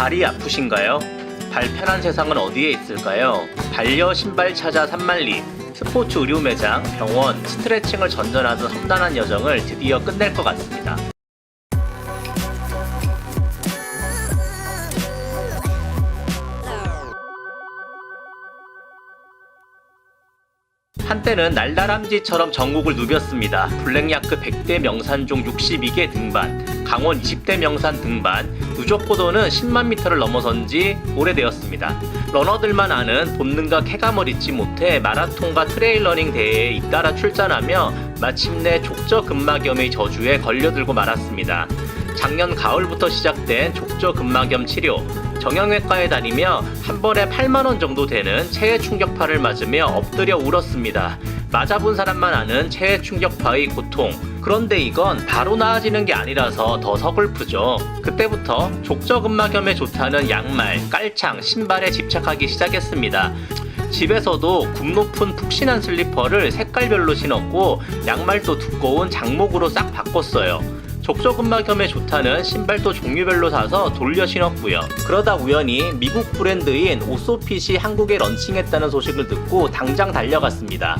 발이 아프신가요? 발 편한 세상은 어디에 있을까요? 반려 신발 찾아 산만리 스포츠 의류 매장, 병원, 스트레칭을 전전하던 험난한 여정을 드디어 끝낼 것 같습니다. 한때는 날다람쥐처럼 전국을 누볐습니다. 블랙야크 100대 명산 중 62개 등반, 강원 20대 명산 등반, 누적 고도는 10만 미터를 넘어선 지 오래되었습니다. 러너들만 아는 본능과 쾌감을 잊지 못해 마라톤과 트레일러닝 대회에 잇따라 출전하며 마침내 족저근막염의 저주에 걸려들고 말았습니다. 작년 가을부터 시작된 족저근막염 치료, 정형외과에 다니며 한 번에 8만 원 정도 되는 체해 충격파를 맞으며 엎드려 울었습니다. 맞아본 사람만 아는 체해 충격파의 고통. 그런데 이건 바로 나아지는 게 아니라서 더 서글프죠. 그때부터 족저근막염에 좋다는 양말, 깔창, 신발에 집착하기 시작했습니다. 집에서도 굽 높은 푹신한 슬리퍼를 색깔별로 신었고 양말도 두꺼운 장목으로 싹 바꿨어요. 족저근막염에 좋다는 신발도 종류별로 사서 돌려 신었고요. 그러다 우연히 미국 브랜드인 오소핏이 한국에 런칭했다는 소식을 듣고 당장 달려갔습니다.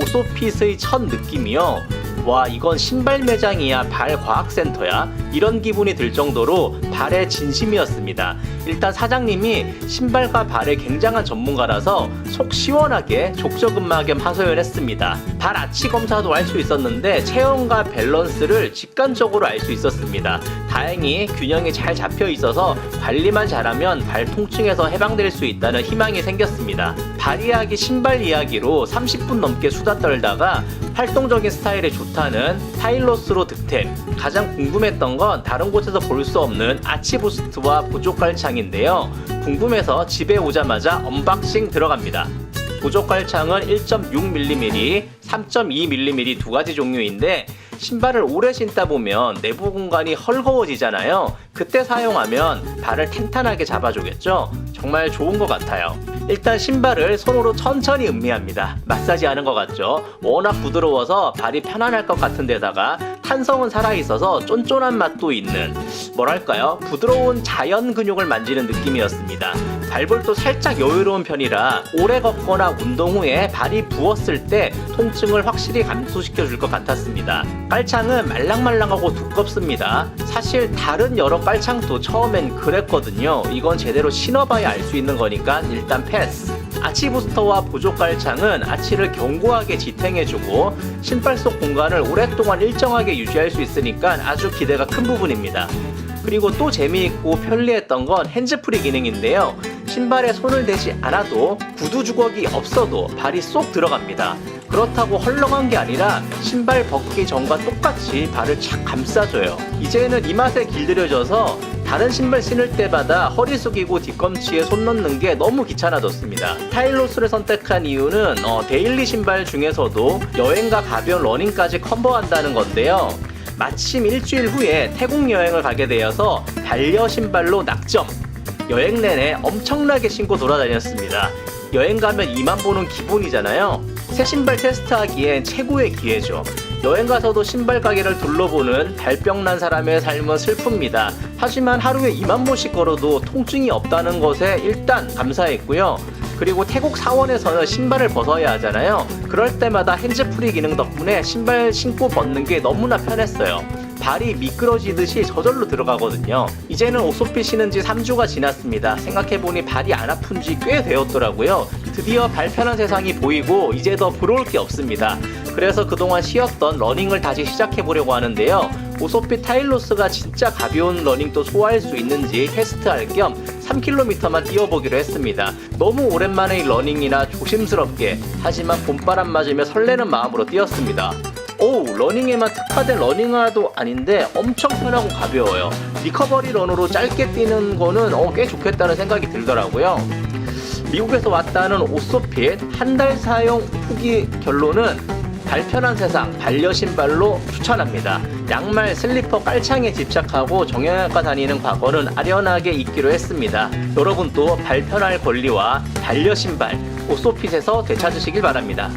오소핏의 첫 느낌이요. 와 이건 신발 매장이야 발 과학센터야 이런 기분이 들 정도로 발의 진심이었습니다. 일단 사장님이 신발과 발의 굉장한 전문가라서 속 시원하게 족저근막염 하소연했습니다. 발 아치 검사도 할 수 있었는데 체형과 밸런스를 직관적으로 알 수 있었습니다. 다행히 균형이 잘 잡혀 있어서 관리만 잘하면 발 통증에서 해방될 수 있다는 희망이 생겼습니다. 발 이야기 신발 이야기로 30분 넘게 수다 떨다가 활동적인 스타일에 좋다는 타일로스로 득템. 가장 궁금했던 건 다른 곳에서 볼 수 없는 아치부스트와 보조깔창인데요. 궁금해서 집에 오자마자 언박싱 들어갑니다. 보조깔창은 1.6mm, 3.2mm 두 가지 종류인데 신발을 오래 신다 보면 내부 공간이 헐거워지잖아요. 그때 사용하면 발을 탄탄하게 잡아주겠죠? 정말 좋은 것 같아요. 일단 신발을 손으로 천천히 음미합니다. 마사지 하는 것 같죠? 워낙 부드러워서 발이 편안할 것 같은 데다가 탄성은 살아있어서 쫀쫀한 맛도 있는 뭐랄까요? 부드러운 자연 근육을 만지는 느낌이었습니다. 발볼도 살짝 여유로운 편이라 오래 걷거나 운동 후에 발이 부었을 때 통증을 확실히 감소시켜 줄 것 같았습니다. 깔창은 말랑말랑하고 두껍습니다. 사실 다른 여러 깔창도 처음엔 그랬거든요. 이건 제대로 신어봐야 알 수 있는 거니까 일단 패스. 아치 부스터와 보조 깔창은 아치를 견고하게 지탱해주고 신발 속 공간을 오랫동안 일정하게 유지할 수 있으니까 아주 기대가 큰 부분입니다. 그리고 또 재미있고 편리했던 건 핸즈프리 기능인데요. 신발에 손을 대지 않아도 구두 주걱이 없어도 발이 쏙 들어갑니다. 그렇다고 헐렁한 게 아니라 신발 벗기 전과 똑같이 발을 착 감싸줘요. 이제는 이 맛에 길들여져서 다른 신발 신을 때마다 허리 숙이고 뒤꿈치에 손 넣는 게 너무 귀찮아졌습니다. 타일로스를 선택한 이유는 어, 데일리 신발 중에서도 여행과 가벼운 러닝까지 컴보한다는 건데요. 마침 일주일 후에 태국 여행을 가게 되어서 반려 신발로 낙점. 여행 내내 엄청나게 신고 돌아다녔습니다. 여행 가면 이만 보는 기본이잖아요. 새 신발 테스트하기엔 최고의 기회죠. 여행 가서도 신발 가게를 둘러보는 발병 난 사람의 삶은 슬픕니다. 하지만 하루에 2만 보씩 걸어도 통증이 없다는 것에 일단 감사했고요. 그리고 태국 사원에서는 신발을 벗어야 하잖아요. 그럴 때마다 핸즈프리 기능 덕분에 신발 신고 벗는 게 너무나 편했어요. 발이 미끄러지듯이 저절로 들어가거든요. 이제는 옷소피 신은 지 3주가 지났습니다. 생각해보니 발이 안 아픈 지 꽤 되었더라고요. 드디어 발 편한 세상이 보이고 이제 더 부러울 게 없습니다. 그래서 그동안 쉬었던 러닝을 다시 시작해보려고 하는데요. 오소피 타일로스가 진짜 가벼운 러닝도 소화할 수 있는지 테스트할 겸 3km만 뛰어보기로 했습니다. 너무 오랜만의 러닝이나 조심스럽게 하지만 봄바람 맞으며 설레는 마음으로 뛰었습니다. 오 러닝에만 특화된 러닝화도 아닌데 엄청 편하고 가벼워요. 리커버리 런으로 짧게 뛰는 거는 어, 꽤 좋겠다는 생각이 들더라고요. 미국에서 왔다는 오소핏 한 달 사용 후기 결론은 발편한 세상 반려 신발로 추천합니다. 양말, 슬리퍼, 깔창에 집착하고 정형외과 다니는 과거는 아련하게 잊기로 했습니다. 여러분도 발편할 권리와 반려 신발 오소핏에서 되찾으시길 바랍니다.